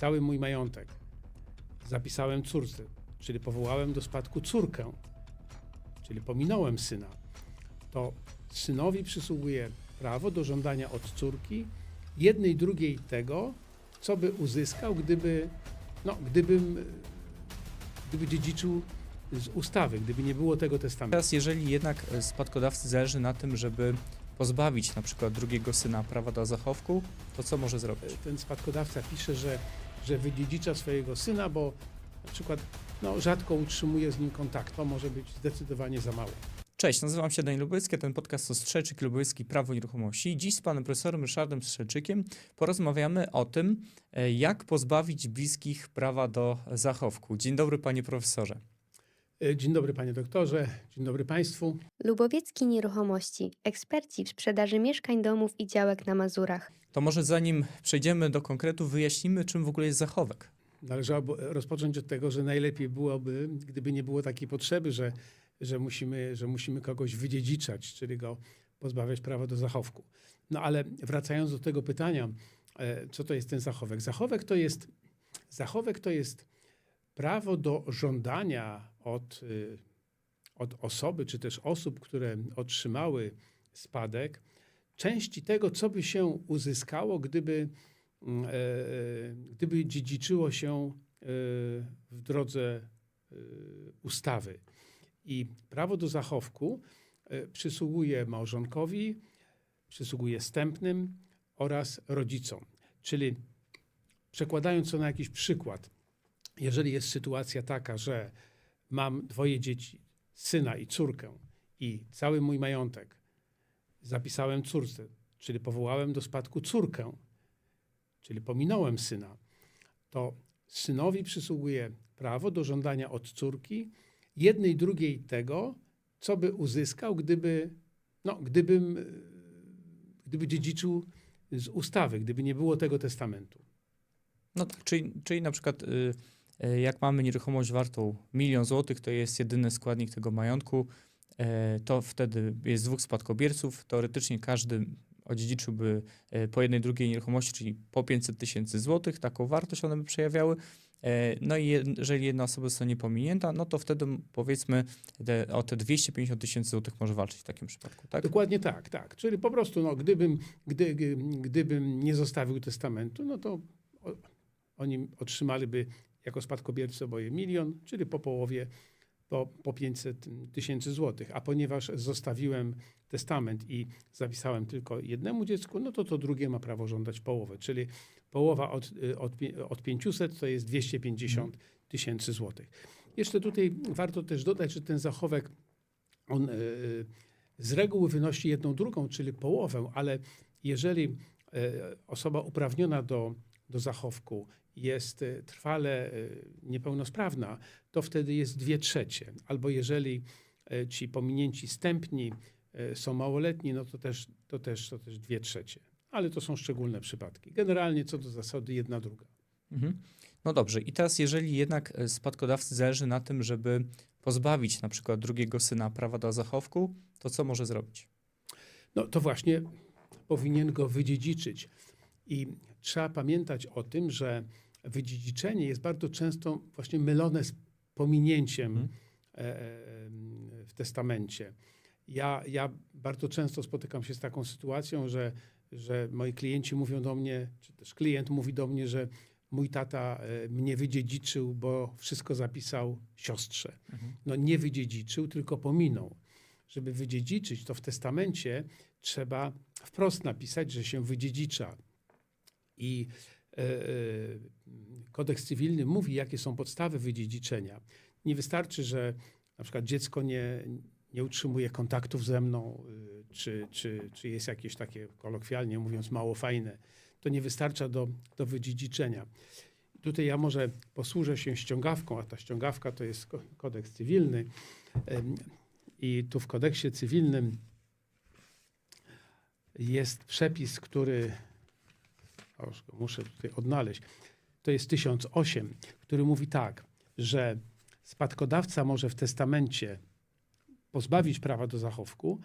cały mój majątek zapisałem córce, czyli powołałem do spadku córkę, czyli pominąłem syna, to synowi przysługuje prawo do żądania od córki jednej drugiej tego, co by uzyskał, gdyby, no, gdybym, gdyby dziedziczył z ustawy, gdyby nie było tego testamentu. Teraz, jeżeli jednak e, spadkodawcy zależy na tym, żeby pozbawić na przykład drugiego syna prawa do zachowku, to co może zrobić? ten spadkodawca pisze, że, że wydziedzicza swojego syna, bo na przykład no, rzadko utrzymuje z nim kontakt. To może być zdecydowanie za mało. Cześć, nazywam się Daniel Lubecki, a ten podcast to Strzelczyk Lubecki Prawo Nieruchomości. Dziś z panem profesorem Ryszardem Strzelczykiem porozmawiamy o tym, e, jak pozbawić bliskich prawa do zachowku. Dzień dobry panie profesorze. E, Dzień dobry panie doktorze, dzień dobry państwu. Lubowiecki Nieruchomości. Eksperci w sprzedaży mieszkań, domów i działek na Mazurach. To może zanim przejdziemy do konkretu, wyjaśnimy, czym w ogóle jest zachowek. Należałoby rozpocząć od tego, że najlepiej byłoby, gdyby nie było takiej potrzeby, że, że, musimy, że musimy kogoś wydziedziczać, czyli go pozbawiać prawa do zachowku. No ale wracając do tego pytania, e, co to jest ten zachowek? Zachowek to jest, zachowek to jest prawo do żądania od, y, od osoby, czy też osób, które otrzymały spadek, części tego, co by się uzyskało, gdyby, mm, e, e, gdyby dziedziczyło się e, w drodze ustawy. I prawo do zachowku przysługuje małżonkowi, przysługuje stępnym oraz rodzicom. Czyli przekładając to na jakiś przykład, jeżeli jest sytuacja taka, że mam dwoje dzieci, syna i córkę i cały mój majątek zapisałem córce, czyli powołałem do spadku córkę, czyli pominąłem syna, to synowi przysługuje prawo do żądania od córki jednej drugiej tego, co by uzyskał, gdyby, no, gdybym, gdyby dziedziczył z ustawy, gdyby nie było tego testamentu. No tak, czyli, czyli na przykład y, y, jak mamy nieruchomość wartą milion złotych, to jest jedyny składnik tego majątku, to wtedy jest dwóch spadkobierców. Teoretycznie każdy odziedziczyłby e, po jednej drugiej nieruchomości, czyli po 500 tysięcy złotych, taką wartość one by przejawiały. E, No i je- jeżeli jedna osoba zostanie pominięta, no to wtedy powiedzmy te, o te 250 tysięcy złotych może walczyć w takim przypadku, tak? Dokładnie tak, tak. Czyli po prostu, no, gdybym, gdy, gdybym nie zostawił testamentu, no to oni otrzymaliby jako spadkobiercy oboje milion, czyli po połowie, po, po 500 tysięcy złotych. A ponieważ zostawiłem testament i zapisałem tylko jednemu dziecku, no to to drugie ma prawo żądać połowę, czyli połowa od, y, od, od 500 to jest 250 tysięcy złotych. Jeszcze tutaj warto też dodać, że ten zachowek, on y, y, z reguły wynosi jedną drugą, czyli połowę, ale jeżeli osoba uprawniona do, do zachowku jest e, trwale e, niepełnosprawna, to wtedy jest dwie trzecie. Albo jeżeli e, ci pominięci stępni są małoletni, no to też, to też, to też dwie trzecie. Ale to są szczególne przypadki. Generalnie co do zasady jedna druga. Mhm. No dobrze, i teraz jeżeli jednak spadkodawcy zależy na tym, żeby pozbawić na przykład drugiego syna prawa do zachowku, to co może zrobić? No to właśnie powinien go wydziedziczyć. I trzeba pamiętać o tym, że wydziedziczenie jest bardzo często właśnie mylone z pominięciem e, w testamencie. Ja, ja bardzo często spotykam się z taką sytuacją, że, że moi klienci mówią do mnie, czy też klient mówi do mnie, że mój tata e, mnie wydziedziczył, bo wszystko zapisał siostrze. Mhm. No nie wydziedziczył, tylko pominął. Żeby wydziedziczyć, to w testamencie trzeba wprost napisać, że się wydziedzicza. I e, e, kodeks cywilny mówi, jakie są podstawy wydziedziczenia. Nie wystarczy, że na przykład dziecko nie, nie utrzymuje kontaktów ze mną, y, czy, czy, czy jest jakieś takie, kolokwialnie mówiąc, mało fajne. To nie wystarcza do, do wydziedziczenia. Tutaj ja może posłużę się ściągawką, a ta ściągawka to jest ko- kodeks cywilny. I tu w kodeksie cywilnym jest przepis, który już go muszę tutaj odnaleźć. To jest 1008, który mówi tak, że spadkodawca może w testamencie pozbawić prawa do zachowku,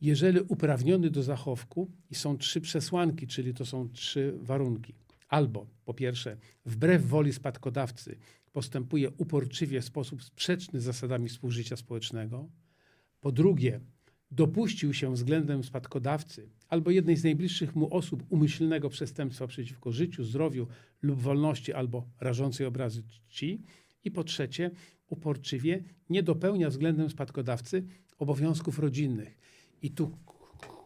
jeżeli uprawniony do zachowku i są trzy przesłanki, czyli to są trzy warunki. albo po pierwsze wbrew woli spadkodawcy postępuje uporczywie w sposób sprzeczny z zasadami współżycia społecznego, po drugie dopuścił się względem spadkodawcy albo jednej z najbliższych mu osób umyślnego przestępstwa przeciwko życiu, zdrowiu lub wolności albo rażącej obrazy czci i po trzecie uporczywie nie dopełnia względem spadkodawcy obowiązków rodzinnych. I tu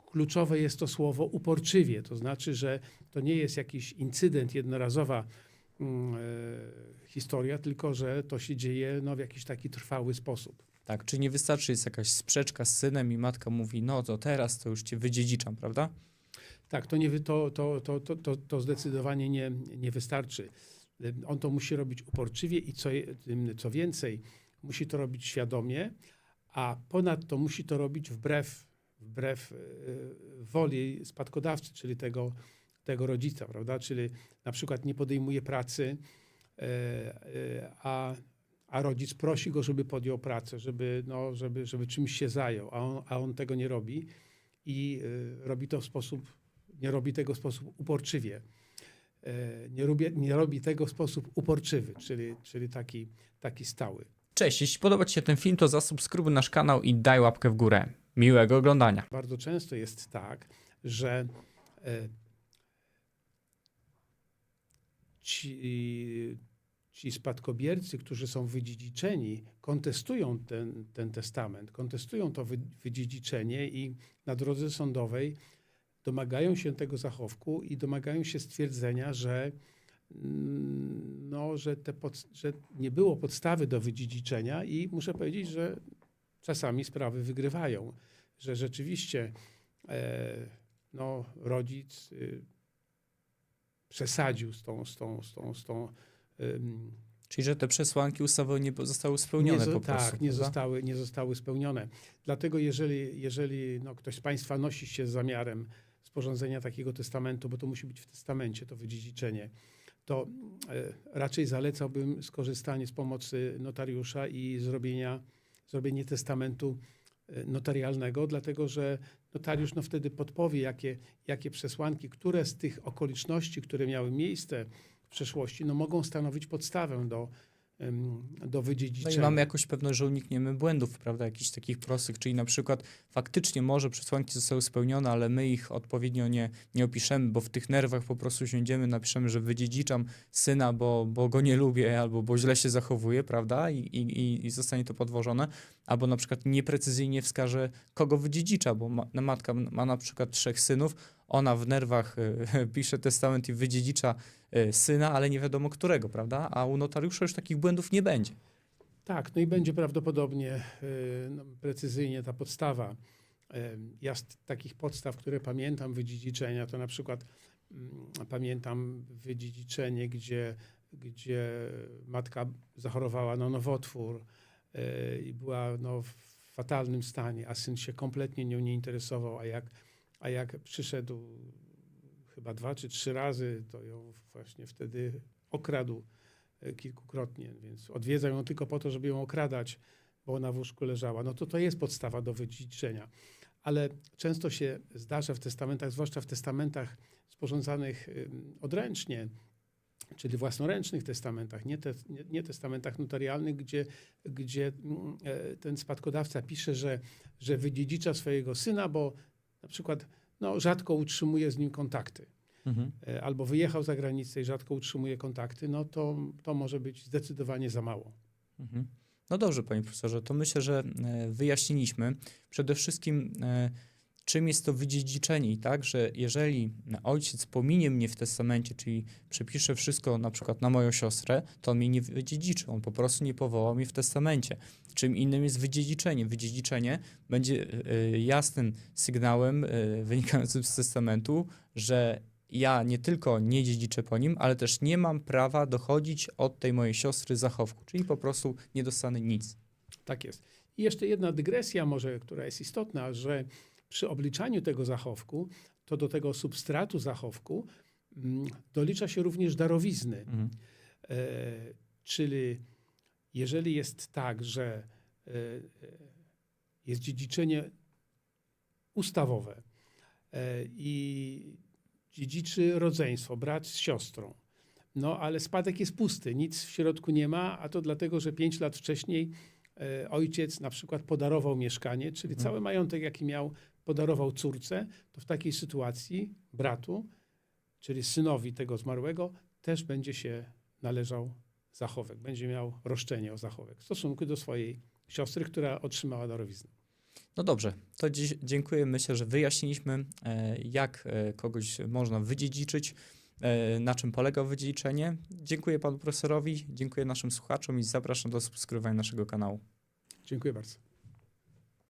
kluczowe jest to słowo uporczywie, to znaczy, że to nie jest jakiś incydent, jednorazowa e, historia, tylko że to się dzieje no, w jakiś taki trwały sposób. Tak, czy nie wystarczy, jest jakaś sprzeczka z synem i matka mówi, no to teraz to już cię wydziedziczam, prawda? Tak, to, nie, to, to, to, to, to, zdecydowanie nie, nie wystarczy. On to musi robić uporczywie i co, co więcej, musi to robić świadomie, a ponadto musi to robić wbrew, wbrew y, woli spadkodawcy, czyli tego, tego rodzica, prawda? Czyli na przykład nie podejmuje pracy, e, e, a, a rodzic prosi go, żeby podjął pracę, żeby, no, żeby, żeby czymś się zajął, a on, a on tego nie robi i y, robi to w sposób, nie robi tego w sposób uporczywie. E, Nie robi, nie robi tego w sposób uporczywy, czyli, czyli taki, taki stały. Cześć, jeśli podoba Ci się ten film, to zasubskrybuj nasz kanał i daj łapkę w górę. Miłego oglądania. Bardzo często jest tak, że e, ci, ci spadkobiercy, którzy są wydziedziczeni, kontestują ten, ten testament, kontestują to wy, wydziedziczenie i na drodze sądowej domagają się tego zachowku i domagają się stwierdzenia, że, mm, no, że, te pod, że nie było podstawy do wydziedziczenia i muszę powiedzieć, że czasami sprawy wygrywają, że rzeczywiście e, no, rodzic y, przesadził z tą, z tą, z tą, z tą Czyli, że te przesłanki ustawy nie zostały spełnione nie, po prostu. Tak, nie zostały, nie zostały spełnione. Dlatego jeżeli, jeżeli no, ktoś z Państwa nosi się z zamiarem sporządzenia takiego testamentu, bo to musi być w testamencie, to wydziedziczenie, to e, raczej zalecałbym skorzystanie z pomocy notariusza i zrobienia, zrobienie testamentu e, notarialnego, dlatego że notariusz no, wtedy podpowie, jakie, jakie przesłanki, które z tych okoliczności, które miały miejsce w przeszłości, no, mogą stanowić podstawę do, do No wydziedziczenia. i mamy jakąś pewność, że unikniemy błędów, prawda, jakichś takich prostych, czyli na przykład faktycznie może przesłanki zostały spełnione, ale my ich odpowiednio nie, nie opiszemy, bo w tych nerwach po prostu siądziemy, napiszemy, że wydziedziczam syna, bo, bo go nie lubię, albo bo źle się zachowuje, prawda, I, i, i- i zostanie to podwożone, albo na przykład nieprecyzyjnie wskaże, kogo wydziedzicza, bo ma, matka ma na przykład trzech synów, ona w nerwach y, pisze testament i wydziedzicza y, syna, ale nie wiadomo którego, prawda, a u notariusza już takich błędów nie będzie. Tak, no i będzie prawdopodobnie y, no, precyzyjnie ta podstawa. Ja z takich podstaw, które pamiętam wydziedziczenia, to na przykład mm, pamiętam wydziedziczenie, gdzie, gdzie matka zachorowała na nowotwór i była no, w fatalnym stanie, a syn się kompletnie nią nie interesował, a jak, a jak przyszedł chyba dwa czy trzy razy, to ją właśnie wtedy okradł e, kilkukrotnie, więc odwiedza ją tylko po to, żeby ją okradać, bo ona w łóżku leżała. No to to jest podstawa do wydziedziczenia. Ale często się zdarza w testamentach, zwłaszcza w testamentach sporządzanych odręcznie, czyli własnoręcznych testamentach, nie, te, nie, nie testamentach notarialnych, gdzie, gdzie mm, e, ten spadkodawca pisze, że, że wydziedzicza swojego syna, bo na przykład no, rzadko utrzymuje z nim kontakty Mhm. e, albo wyjechał za granicę i rzadko utrzymuje kontakty, no to, to może być zdecydowanie za mało. Mhm. No dobrze, panie profesorze, to myślę, że e, wyjaśniliśmy przede wszystkim, e, czym jest to wydziedziczenie, tak, że jeżeli ojciec pominie mnie w testamencie, czyli przepisze wszystko na przykład na moją siostrę, to on mnie nie wydziedziczy, on po prostu nie powołał mnie w testamencie. Czym innym jest wydziedziczenie. Wydziedziczenie będzie e, jasnym sygnałem e, wynikającym z testamentu, że ja nie tylko nie dziedziczę po nim, ale też nie mam prawa dochodzić od tej mojej siostry zachowku, czyli po prostu nie dostanę nic. Tak jest. I jeszcze jedna dygresja może, która jest istotna, że przy obliczaniu tego zachowku, to do tego substratu zachowku mm, dolicza się również darowizny. Mhm. E, czyli jeżeli jest tak, że e, jest dziedziczenie ustawowe e, i dziedziczy rodzeństwo, brat z siostrą. No ale spadek jest pusty, nic w środku nie ma, a to dlatego, że pięć lat wcześniej e, ojciec na przykład podarował mieszkanie, czyli Mhm. cały majątek, jaki miał, podarował córce, to w takiej sytuacji bratu, czyli synowi tego zmarłego, też będzie się należał zachowek, będzie miał roszczenie o zachowek w stosunku do swojej siostry, która otrzymała darowiznę. No dobrze, to dziś dziękuję. Myślę, że wyjaśniliśmy, e, jak e, kogoś można wydziedziczyć, e, na czym polega wydziedziczenie. Dziękuję panu profesorowi, dziękuję naszym słuchaczom i zapraszam do subskrybowania naszego kanału. Dziękuję bardzo.